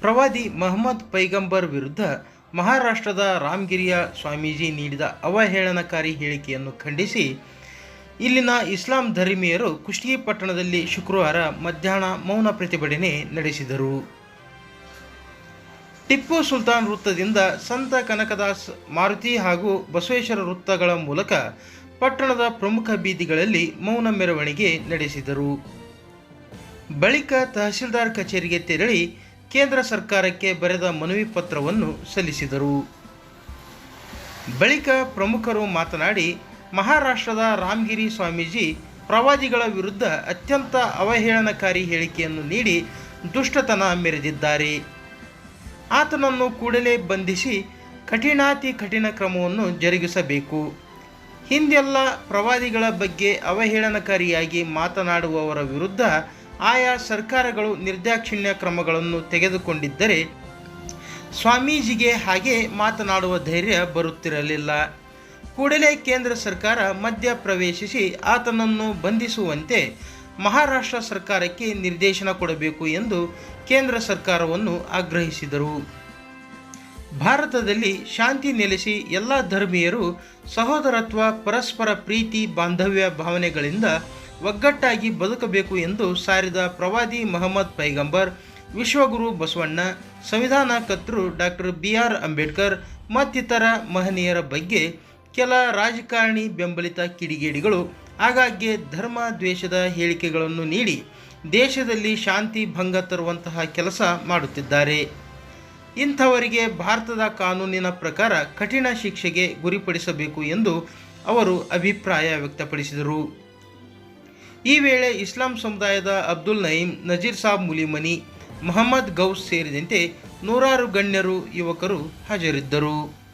ಪ್ರವಾದಿ ಮಹಮ್ಮದ್ ಪೈಗಂಬರ್ ವಿರುದ್ಧ ಮಹಾರಾಷ್ಟ್ರದ ರಾಮಗಿರಿಯ ಸ್ವಾಮೀಜಿ ನೀಡಿದ ಅವಹೇಳನಕಾರಿ ಹೇಳಿಕೆಯನ್ನು ಖಂಡಿಸಿ, ಇಲ್ಲಿನ ಇಸ್ಲಾಂ ಧರ್ಮೀಯರು ಕುಷ್ಟಗಿ ಪಟ್ಟಣದಲ್ಲಿ ಶುಕ್ರವಾರ ಮಧ್ಯಾಹ್ನ ಮೌನ ಪ್ರತಿಭಟನೆ ನಡೆಸಿದರು. ಟಿಪ್ಪು ಸುಲ್ತಾನ್ ವೃತ್ತದಿಂದ ಸಂತ ಕನಕದಾಸ್ ಮಾರುತಿ ಹಾಗೂ ಬಸವೇಶ್ವರ ವೃತ್ತಗಳ ಮೂಲಕ ಪಟ್ಟಣದ ಪ್ರಮುಖ ಬೀದಿಗಳಲ್ಲಿ ಮೌನ ಮೆರವಣಿಗೆ ನಡೆಸಿದರು. ಬಳಿಕ ತಹಸೀಲ್ದಾರ್ ಕಚೇರಿಗೆ ತೆರಳಿ ಕೇಂದ್ರ ಸರ್ಕಾರಕ್ಕೆ ಬರೆದ ಮನವಿ ಪತ್ರವನ್ನು ಸಲ್ಲಿಸಿದರು. ಬಳಿಕ ಪ್ರಮುಖರು ಮಾತನಾಡಿ, ಮಹಾರಾಷ್ಟ್ರದ ರಾಮಗಿರಿ ಸ್ವಾಮೀಜಿ ಪ್ರವಾದಿಗಳ ವಿರುದ್ಧ ಅತ್ಯಂತ ಅವಹೇಳನಕಾರಿ ಹೇಳಿಕೆಯನ್ನು ನೀಡಿ ದುಷ್ಟತನ ಮೆರೆದಿದ್ದಾರೆ. ಆತನನ್ನು ಕೂಡಲೇ ಬಂಧಿಸಿ ಕಠಿಣಾತಿ ಕಠಿಣ ಕ್ರಮವನ್ನು ಜರುಗಿಸಬೇಕು. ಹಿಂದೆಲ್ಲ ಪ್ರವಾದಿಗಳ ಬಗ್ಗೆ ಅವಹೇಳನಕಾರಿಯಾಗಿ ಮಾತನಾಡುವವರ ವಿರುದ್ಧ ಆಯಾ ಸರ್ಕಾರಗಳು ನಿರ್ದಾಕ್ಷಿಣ್ಯ ಕ್ರಮಗಳನ್ನು ತೆಗೆದುಕೊಂಡಿದ್ದರೆ ಸ್ವಾಮೀಜಿಗೆ ಹಾಗೆ ಮಾತನಾಡುವ ಧೈರ್ಯ ಬರುತ್ತಿರಲಿಲ್ಲ. ಕೂಡಲೇ ಕೇಂದ್ರ ಸರ್ಕಾರ ಮಧ್ಯ ಪ್ರವೇಶಿಸಿ ಆತನನ್ನು ಬಂಧಿಸುವಂತೆ ಮಹಾರಾಷ್ಟ್ರ ಸರ್ಕಾರಕ್ಕೆ ನಿರ್ದೇಶನ ಕೊಡಬೇಕು ಎಂದು ಕೇಂದ್ರ ಸರ್ಕಾರವನ್ನು ಆಗ್ರಹಿಸಿದರು. ಭಾರತದಲ್ಲಿ ಶಾಂತಿ ನೆಲೆಸಿ ಎಲ್ಲ ಧರ್ಮೀಯರು ಸಹೋದರತ್ವ, ಪರಸ್ಪರ ಪ್ರೀತಿ, ಬಾಂಧವ್ಯ, ಭಾವನೆಗಳಿಂದ ಒಗ್ಗಟ್ಟಾಗಿ ಬದುಕಬೇಕು ಎಂದು ಸಾರಿದ ಪ್ರವಾದಿ ಮಹಮ್ಮದ್ ಪೈಗಂಬರ್, ವಿಶ್ವಗುರು ಬಸವಣ್ಣ, ಸಂವಿಧಾನ ಕರ್ತೃ ಡಾಕ್ಟರ್ ಬಿ ಆರ್ ಅಂಬೇಡ್ಕರ್ ಮತ್ತಿತರ ಮಹನೀಯರ ಬಗ್ಗೆ ಕೆಲ ರಾಜಕಾರಣಿ ಬೆಂಬಲಿತ ಕಿಡಿಗೇಡಿಗಳು ಆಗಾಗ್ಗೆ ಧರ್ಮ ದ್ವೇಷದ ಹೇಳಿಕೆಗಳನ್ನು ನೀಡಿ ದೇಶದಲ್ಲಿ ಶಾಂತಿ ಭಂಗ ತರುವಂತಹ ಕೆಲಸ ಮಾಡುತ್ತಿದ್ದಾರೆ. ಇಂಥವರಿಗೆ ಭಾರತದ ಕಾನೂನಿನ ಪ್ರಕಾರ ಕಠಿಣ ಶಿಕ್ಷೆಗೆ ಗುರಿಪಡಿಸಬೇಕು ಎಂದು ಅವರು ಅಭಿಪ್ರಾಯ ವ್ಯಕ್ತಪಡಿಸಿದರು. ಈ ವೇಳೆ ಇಸ್ಲಾಂ ಸಮುದಾಯದ ಅಬ್ದುಲ್ ನಯೀಂ, ನಜೀರ್ ಸಾಬ್ ಮುಲಿಮನಿ, ಮೊಹಮ್ಮದ್ ಗೌಸ್ ಸೇರಿದಂತೆ ನೂರಾರು ಗಣ್ಯರು, ಯುವಕರು ಹಾಜರಿದ್ದರು.